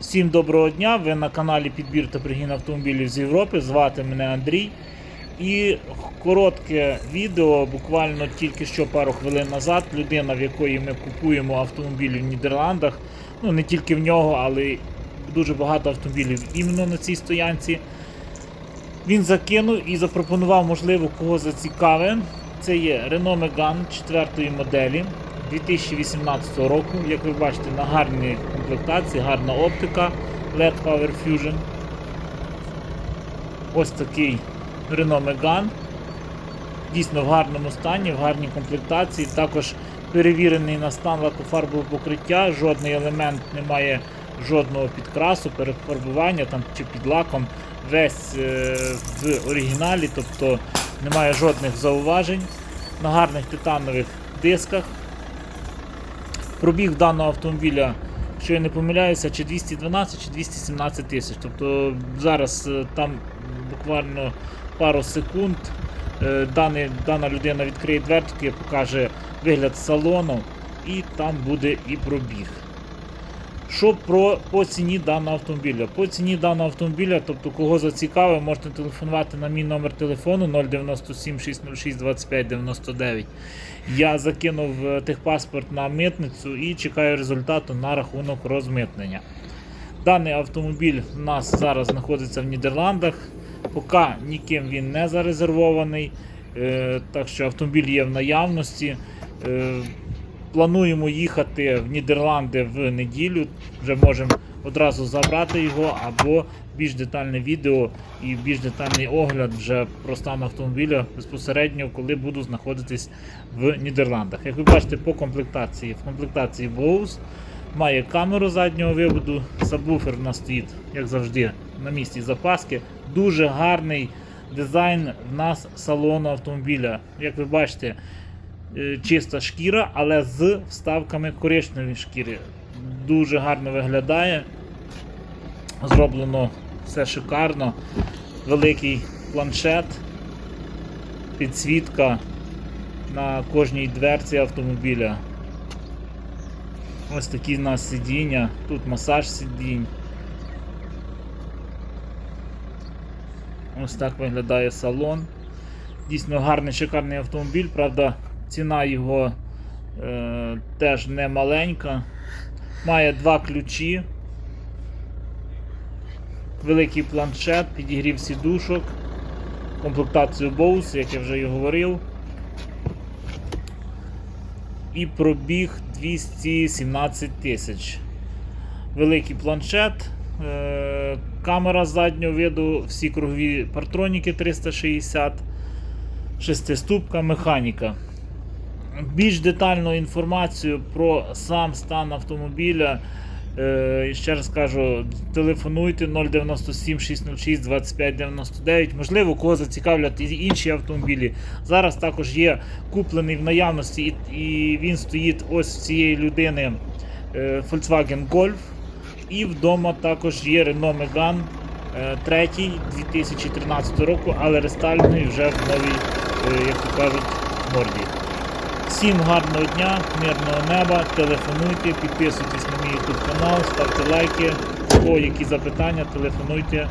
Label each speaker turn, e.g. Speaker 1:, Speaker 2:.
Speaker 1: Всім доброго дня! Ви на каналі Підбір та пригін автомобілів з Європи. Звати мене Андрій. І коротке відео, буквально тільки що пару хвилин назад. Людина, в якої ми купуємо автомобілі в Нідерландах. Ну не тільки в нього, але дуже багато автомобілів іменно на цій стоянці. Він закинув і запропонував, можливо, кого зацікавить. Це є Renault Megane 4 моделі 2018 року. Як ви бачите, на гарній комплектації, гарна оптика LED Power Fusion. Ось такий Renault Megane. Дійсно в гарному стані, в гарній комплектації. Також перевірений на стан лакофарбового покриття, жодний елемент не має жодного підкрасу, перефарбування там, чи під лаком. Весь е, в оригіналі, тобто немає жодних зауважень. На гарних титанових дисках. Пробіг даного автомобіля, що я не помиляюся, чи 212, чи 217 тисяч. Тобто зараз е, там буквально пару секунд е, даний, дана людина відкриє дверки, покаже вигляд салону і там буде і пробіг. Що про по ціні даного автомобіля? По ціні даного автомобіля, тобто кого зацікавив, можете телефонувати на мій номер телефону 097 606 25 99. Я закинув е, техпаспорт на митницю і чекаю результату на рахунок розмитнення. Даний автомобіль у нас зараз знаходиться в Нідерландах. Поки ніким він не зарезервований. Е, Так що автомобіль є в наявності. Плануємо їхати в Нідерланди в неділю. Вже можемо одразу забрати його, або більш детальне відео і більш детальний огляд вже про стан автомобіля безпосередньо, коли буду знаходитись в Нідерландах. Як ви бачите, по комплектації, в комплектації Bose має камеру заднього виводу, сабвуфер у нас стоїть, як завжди, на місці запаски. Дуже гарний дизайн в нас салону автомобіля. Як ви бачите, чиста шкіра, але з вставками коричневої шкіри. Дуже гарно виглядає. Зроблено все шикарно. Великий планшет, підсвітка на кожній дверці автомобіля. Ось такі в нас сидіння, тут масаж сидінь. Ось так виглядає салон. Дійсно гарний шикарний автомобіль, правда, ціна його е, теж не маленька. Має два ключі, великий планшет, підігрів сідушок, комплектацію Bose, як я вже і говорив. І пробіг 217 тисяч. Великий планшет, е, камера заднього виду, всі кругові партроніки 360, шестиступка, механіка. Більш детальну інформацію про сам стан автомобіля. е, Ще раз кажу, телефонуйте 097 606 25 99. Можливо, кого зацікавлять інші автомобілі. Зараз також є куплений в наявності, і, він стоїть ось в цієї людини е, Volkswagen Golf. І вдома також є Renault Megane е, третій 2013 року, але рестайльний вже в новій, е, як то кажуть, морді. Всім гарного дня, мирного неба, телефонуйте, підписуйтесь на мій YouTube канал, ставте лайки. О, які запитання, телефонуйте.